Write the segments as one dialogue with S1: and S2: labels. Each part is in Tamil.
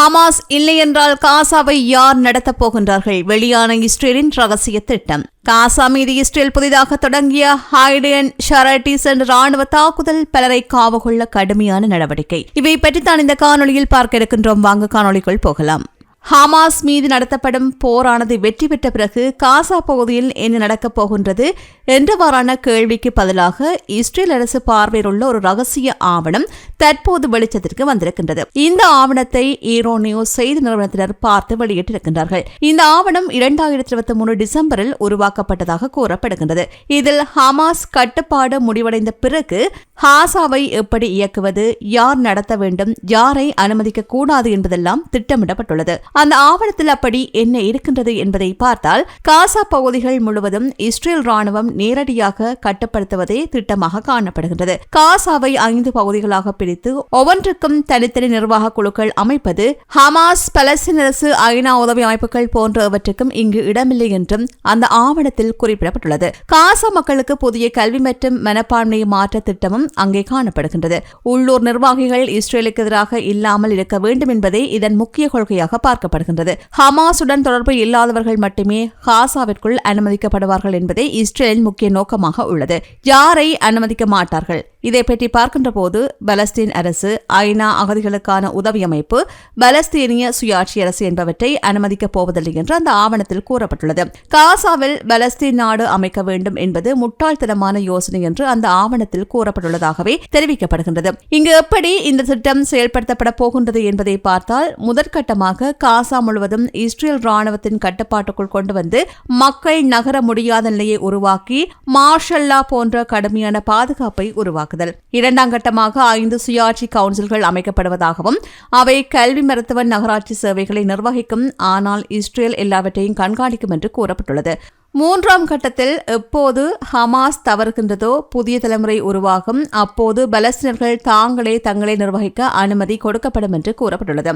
S1: ஹமாஸ் இல்லையென்றால் காசாவை யார் நடத்தப் போகின்றார்கள்? வெளியான இஸ்ரேலின் ரகசிய திட்டம். காசா மீது இஸ்ரேல் புதிதாக தொடங்கிய ஹைடன் ஷரட்டிஸ் என்ற ராணுவ தாக்குதல் பலரை காவு கொள்ள கடுமையான நடவடிக்கை. இவை பற்றித்தான் இந்த காணொளியில் பார்க்க இருக்கின்றோம். வாங்க காணொலிக்குள் போகலாம். ஹமாஸ் மீது நடத்தப்படும் போரானது வெற்றி பெற்ற பிறகு காசா பகுதியில் என்ன நடக்கப் போகின்றது என்றவாறான கேள்விக்கு பதிலாக இஸ்ரேல் அரசு பார்வையில் உள்ள ஒரு ரகசிய ஆவணம் தற்போது வெளிச்சத்திற்கு வந்திருக்கின்றது. இந்த ஆவணத்தை ஈரோ நியூஸ் செய்தி நிறுவனத்தினர் பார்த்து வெளியிட்டிருக்கின்றார்கள். இந்த ஆவணம் இரண்டாயிரத்தி இருபத்தி மூணு டிசம்பரில் உருவாக்கப்பட்டதாக கூறப்படுகின்றது. இதில் ஹமாஸ் கட்டுப்பாடு முடிவடைந்த பிறகு ஹாசாவை எப்படி இயக்குவது யார் நடத்த வேண்டும் யாரை அனுமதிக்க கூடாது என்பதெல்லாம் திட்டமிடப்பட்டுள்ளது. அந்த ஆவணத்தில் அப்படி என்ன இருக்கின்றது என்பதை பார்த்தால் காசா பகுதிகள் முழுவதும் இஸ்ரேல் ராணுவம் நேரடியாக கட்டுப்படுத்துவதே திட்டமாக காணப்படுகின்றது. காசாவை ஐந்து பகுதிகளாக பிரித்து ஒவ்வொன்றுக்கும் தனித்தனி நிர்வாக குழுக்கள் அமைப்பது ஹமாஸ் பலஸ்தீன் அரசு ஐநா உதவி அமைப்புகள் போன்றவற்றுக்கும் இங்கு இடமில்லை என்றும் அந்த ஆவணத்தில் குறிப்பிடப்பட்டுள்ளது. காசா மக்களுக்கு புதிய கல்வி மற்றும் மனப்பான்மை மாற்ற திட்டமும் அங்கே காணப்படுகின்றது. உள்ளூர் நிர்வாகிகள் இஸ்ரேலுக்கு எதிராக இல்லாமல் இருக்க வேண்டும் என்பதே இதன் முக்கிய கொள்கையாக எதிர்பார்க்கப்படுகின்றது. ஹமாசுடன் தொடர்பு இல்லாதவர்கள் மட்டுமே காசாவிற்குள் அனுமதிக்கப்படுவார்கள் என்பதே இஸ்ரேலின் முக்கிய நோக்கமாக உள்ளது. யாரை அனுமதிக்க மாட்டார்கள்? இதை பற்றி பார்க்கின்ற போது பலஸ்தீன் அரசு ஐநா அகதிகளுக்கான உதவி அமைப்பு பலஸ்தீனிய சுயாட்சி அரசு என்பவற்றை அனுமதிக்கப் போவதில்லை என்று அந்த ஆவணத்தில் கூறப்பட்டுள்ளது. காசாவில் பலஸ்தீன் நாடு அமைக்க வேண்டும் என்பது முட்டாள்தனமான யோசனை என்று அந்த ஆவணத்தில் கூறப்பட்டுள்ளதாகவே தெரிவிக்கப்படுகின்றது. இங்கு எப்படி இந்த திட்டம் செயல்படுத்தப்பட போகின்றது என்பதை பார்த்தால் முதற்கட்டமாக காசா முழுவதும் இஸ்ரேல் ராணுவத்தின் கட்டுப்பாட்டுக்குள் கொண்டு வந்து மக்கள் நகர முடியாத நிலையை உருவாக்கி மார்ஷல்லா போன்ற கடுமையான பாதுகாப்பை தாக்குதல் இரண்டாம் கட்டமாக ஐந்து சுயாட்சி கவுன்சில்கள் அமைக்கப்படுவதாகவும் அவை கல்வி மருத்துவ நகராட்சி சேவைகளை நிர்வகிக்கும் ஆனால் இஸ்ரேல் எல்லாவற்றையும் கண்காணிக்கும் என்று கூறப்பட்டுள்ளது. மூன்றாம் கட்டத்தில் எப்போது ஹமாஸ் தவறுகின்றதோ புதிய தலைமுறை உருவாகும் அப்போது பலஸ்தீனர்கள் தாங்களே தங்களை நிர்வகிக்க அனுமதி கொடுக்கப்படும் என்று கூறப்பட்டுள்ளது.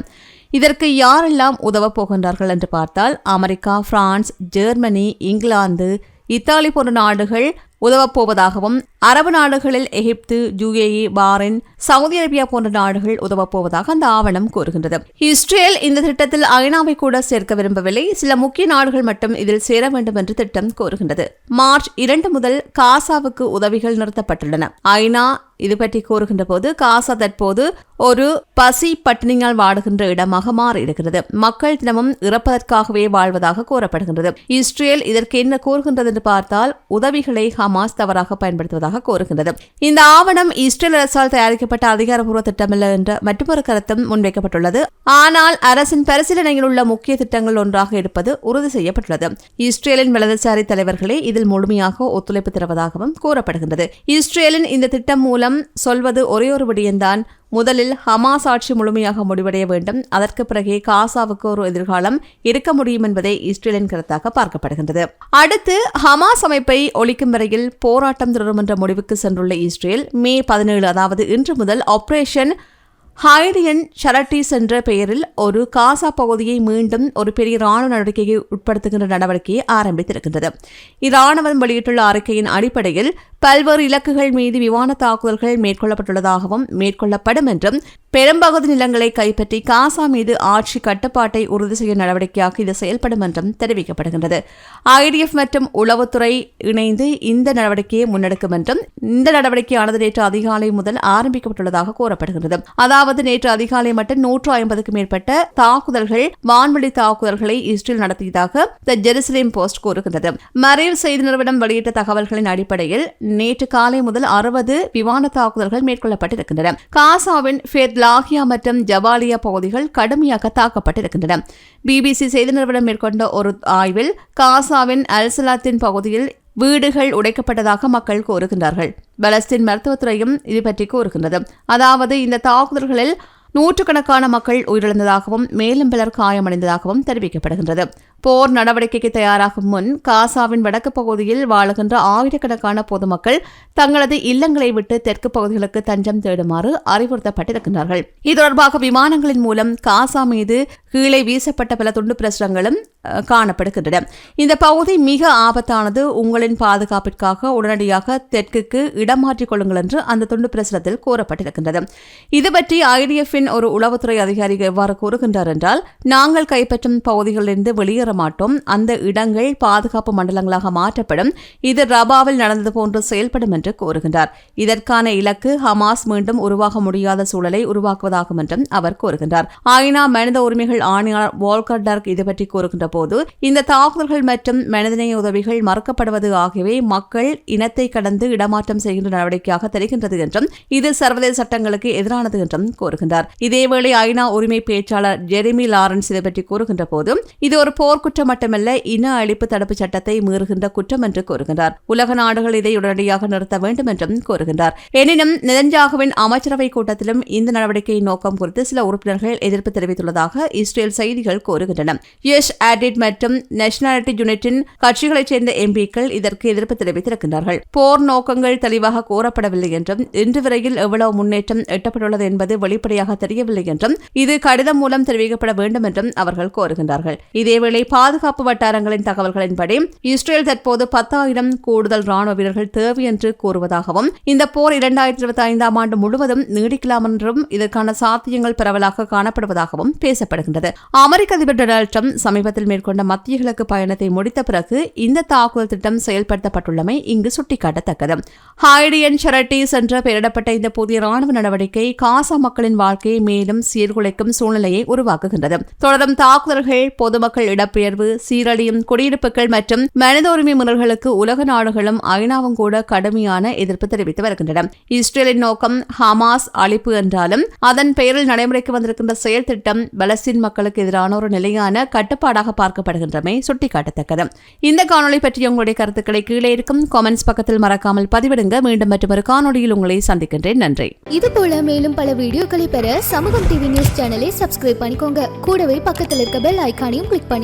S1: இதற்கு யாரெல்லாம் உதவப் போகின்றார்கள் என்று பார்த்தால் America France Germany England Italy போன்ற நாடுகள் உதவப்போவதாகவும் அரபு நாடுகளில் Egypt UAE Bahrain Saudi Arabia போன்ற நாடுகள் உதவப்போவதாக அந்த ஆவணம் கூறுகின்றது. இஸ்ரேல் இந்த திட்டத்தில் ஐநாவை கூட சேர்க்க விரும்பவில்லை. சில முக்கிய நாடுகள் மட்டும் இதில் சேர வேண்டும் என்று திட்டம் கூறுகின்றது. மார்ச் இரண்டு முதல் காசாவுக்கு உதவிகள் நிறுத்தப்பட்டுள்ளன. ஐநா இது பற்றி கூறுகின்ற போது காசா தற்போது ஒரு பசி பட்டினியால் வாடுகின்ற இடமாக மாறியிருக்கிறது. மக்கள் தினமும் இறப்பதற்காகவே வாழ்வதாக கூறப்படுகின்றது. இஸ்ரேல் இதற்கு என்ன கூறுகின்றது என்று பார்த்தால் உதவிகளை ஹமாஸ் தவறாக பயன்படுத்துவதாக கூறுகின்றது. இந்த ஆவணம் இஸ்ரேல் அரசால் தயாரிக்கப்பட்ட அதிகாரப்பூர்வ திட்டமில்லை என்ற மற்றொரு கருத்தும் முன்வைக்கப்பட்டுள்ளது. ஆனால் அரசின் பரிசீலனையில் உள்ள முக்கிய திட்டங்கள் ஒன்றாக இருப்பது உறுதி செய்யப்பட்டுள்ளது. இஸ்ரேலின் வலதுசாரி தலைவர்களே இதில் முழுமையாக ஒத்துழைப்பு தருவதாகவும் கூறப்படுகின்றது. இஸ்ரேலின் இந்த திட்டம் மூலம் சொல்வது ஒரே ஒரு விடயம்தான். முதலில் ஹமாஸ் ஆட்சி முழுமையாக முடிவடைய வேண்டும். அதற்கு பிறகே காசாவுக்கு ஒரு எதிர்காலம் இருக்க முடியும் என்பதை இஸ்ரேலின் கருத்தாக பார்க்கப்படுகின்றது. அடுத்து ஹமாஸ் அமைப்பை ஒழிக்கும் வரையில் போராட்டம் தொடரும் என்ற முடிவுக்கு சென்றுள்ள இஸ்ரேல் மே பதினேழு அதாவது இன்று முதல் ஆபரேஷன் ஹைடியன் ஷரட்டிஸ் என்ற பெயரில் ஒரு காசா பகுதியை மீண்டும் ஒரு பெரிய ராணுவ நடவடிக்கையை உட்படுத்துகின்ற நடவடிக்கையை ஆரம்பித்திருக்கின்றது. இராணுவம் வெளியிட்டுள்ள அறிக்கையின் அடிப்படையில் பல்வேறு இலக்குகள் மீது விமான தாக்குதல்கள் மேற்கொள்ளப்பட்டுள்ளதாகவும் மேற்கொள்ளப்படும் என்றும் பெரும்பகுதி நிலங்களை கைப்பற்றி காசா மீது ஆட்சி கட்டுப்பாட்டை உறுதி செய்யும் நடவடிக்கையாக இது செயல்படும் என்றும் தெரிவிக்கப்படுகின்றது. ஐடிஎஃப் மற்றும் உளவுத்துறை இணைந்து இந்த நடவடிக்கையை முன்னெடுக்கும் என்றும் இந்த நடவடிக்கையானது நேற்று அதிகாலை முதல் ஆரம்பிக்கப்பட்டுள்ளதாக கூறப்படுகிறது அதாவது நேற்று அதிகாலை மட்டும் நூற்று ஐம்பதுக்கும் மேற்பட்ட தாக்குதல்கள் வான்வெளி தாக்குதல்களை இஸ்ரேல் நடத்தியதாக த ஜெருசலேம் போஸ்ட் கூறுகின்றது. மறைவு செய்தி நிறுவனம் வெளியிட்ட தகவல்களின் அடிப்படையில் நேற்று காலை முதல் அறுபது விமான தாக்குதல்கள் மேற்கொள்ளப்பட்டிருக்கின்றன. காசாவின் ஃபெர்லாகியா மற்றும் ஜவாலியா பகுதிகள் கடுமையாக தாக்கப்பட்டிருக்கின்றன. பிபிசி செய்தி நிறுவனம் மேற்கொண்ட ஒரு ஆய்வில் காசாவின் அல்சலாத்தின் பகுதியில் வீடுகள் உடைக்கப்பட்டதாக மக்கள் கூறுகின்றார்கள். பலஸ்தீன் மருத்துவத்துறையும் இது பற்றி கூறுகின்றது. அதாவது இந்த தாக்குதல்களில் நூற்றுக்கணக்கான மக்கள் உயிரிழந்ததாகவும் மேலும் பலர் காயமடைந்ததாகவும் தெரிவிக்கப்படுகின்றது. போர் நடவடிக்கைக்கு தயாராகும் முன் காசாவின் வடக்கு பகுதியில் வாழுகின்ற ஆயிரக்கணக்கான பொதுமக்கள் தங்களது இல்லங்களை விட்டு தெற்கு பகுதிகளுக்கு தஞ்சம் தேடுமாறு அறிவுறுத்தப்பட்டிருக்கிறார்கள் இது தொடர்பாக விமானங்களின் மூலம் காசா மீது கீழே வீசப்பட்ட பல துண்டு பிரசுரங்களும் காணப்படுகின்றன. இந்த பகுதி மிக ஆபத்தானது. உங்களின் பாதுகாப்பிற்காக உடனடியாக தெற்குக்கு இடமாற்றிக் கொள்ளுங்கள் என்று அந்த துண்டு பிரசுரத்தில் கூறப்பட்டிருக்கின்றது. இது பற்றி ஐடிஎஃப்பின் ஒரு உளவுத்துறை அதிகாரி எவ்வாறு கூறுகின்றார் என்றால் நாங்கள் கைப்பற்றும் பகுதிகளிலிருந்து வெளியேற மாட்டோம் அந்த இடங்கள் பாதுகாப்பு மண்டலங்களாக மாற்றப்படும். இது ரபாவில் நடந்தது போன்று செயல்படும் என்று கூறுகின்றார். இதற்கான இலக்கு ஹமாஸ் மீண்டும் உருவாக முடியாத சூழலை உருவாக்குவதாகும் என்றும் அவர் கூறுகின்றார். ஐநா மனித உரிமைகள் ஆணையாளர் வால்கர் டர்க் இது பற்றி கூறுகின்ற போது இந்த தாக்குதல்கள் மற்றும் மனிதநேய உதவிகள் மறுக்கப்படுவது ஆகியவை மக்கள் இனத்தை கடந்து இடமாற்றம் செய்கின்ற நடவடிக்கையாக தெரிகின்றது என்றும் இது சர்வதேச சட்டங்களுக்கு எதிரானது என்றும் கூறுகின்றார். இதேவேளை ஐநா உரிமை பேச்சாளர் ஜெரிமி லாரன்ஸ் இதை பற்றி கூறுகின்ற போது இது ஒரு குற்றம் மட்டுமல்ல இன அழிப்பு தடுப்பு சட்டத்தை மீறுகின்ற குற்றம் என்று கூறுகின்றார். உலக நாடுகள் இதை உடனடியாக நிறுத்த வேண்டும் என்றும் கூறுகின்றார். எனினும் நெதன்ஜாகுவின் அமைச்சரவை கூட்டத்திலும் இந்த நடவடிக்கையின் நோக்கம் குறித்து சில உறுப்பினர்கள் எதிர்ப்பு தெரிவித்துள்ளதாக இஸ்ரேல் செய்திகள் கூறுகின்றன. யஷ் ஆடிட் மற்றும் நேஷனாலிட்டி யூனிட்டின் கட்சிகளைச் சேர்ந்த எம்பிக்கள் இதற்கு எதிர்ப்பு தெரிவித்திருக்கின்றார்கள். போர் நோக்கங்கள் தெளிவாக கூறப்படவில்லை என்றும் இன்று வரையில் எவ்வளவு முன்னேற்றம் எட்டப்பட்டுள்ளது என்பது வெளிப்படையாக தெரியவில்லை என்றும் இது கடிதம் மூலம் தெரிவிக்கப்பட வேண்டும் என்றும் அவர்கள் கோருகின்றார்கள் இதேவேளை பாதுகாப்பு வட்டாரங்களின் தகவல்களின்படி இஸ்ரேல் தற்போது பத்தாயிரம் கூடுதல் ராணுவ வீரர்கள் தேவை என்று கூறுவதாகவும் இந்த போர் இரண்டாயிரத்தி இருபத்தி ஐந்தாம் ஆண்டு முழுவதும் நீடிக்கலாம் என்றும் இதற்கான சாத்தியங்கள் பரவலாக காணப்படுவதாகவும் பேசப்படுகின்றது. அமெரிக்க அதிபர் டொனால்டு ட்ரம்ப் சமீபத்தில் மேற்கொண்ட மத்திய கிழக்கு பயணத்தை முடித்த பிறகு இந்த தாக்குதல் திட்டம் செயல்படுத்தப்பட்டுள்ளமை இங்கு சுட்டிக்காட்டத்தக்கது. ஹாய்டியன் செரட்டிஸ் என்ற பெயரிடப்பட்ட இந்த புதிய ராணுவ நடவடிக்கை காசா மக்களின் வாழ்க்கையை மேலும் சீர்குலைக்கும் சூழ்நிலையை உருவாக்குகின்றது. தொடரும் தாக்குதல்கள் பொதுமக்கள் இடப்பெயர்வு சீரழியும் குடியிருப்புகள் மற்றும் மனித உரிமை முறைகளுக்கு உலக நாடுகளும் ஐநாவும் கூட கடுமையான எதிர்ப்பு தெரிவித்து வருகின்றன. இஸ்ரேலின் நோக்கம் ஹமாஸ் அழிப்பு என்றாலும் அதன் பெயரில் நடைமுறைக்கு வந்திருக்கின்ற செயல் திட்டம் பலஸ்தீன் மக்களுக்கு எதிரான ஒரு நிலையான கட்டுப்பாடாக பார்க்கப்படுகின்றமை சுட்டிக்காட்டத்தக்கது. இந்த காணொளி பற்றிய உங்களுடைய கருத்துக்களை கீழே இருக்கும் காமெண்ட்ஸ் பக்கத்தில் மறக்காமல் பதிவிடுங்க. மீண்டும் மற்றொரு காணொளியில் உங்களை சந்திக்கின்றேன். நன்றி.
S2: இது போல மேலும் பல வீடியோக்களை பெற சமூகம் டிவி நியூஸ் சேனலை சப்ஸ்கிரைப் பண்ணிக்கோங்க. கூடவே பக்கத்தில் இருக்க பெல் ஐக்கானையும் கிளிக் பண்ணி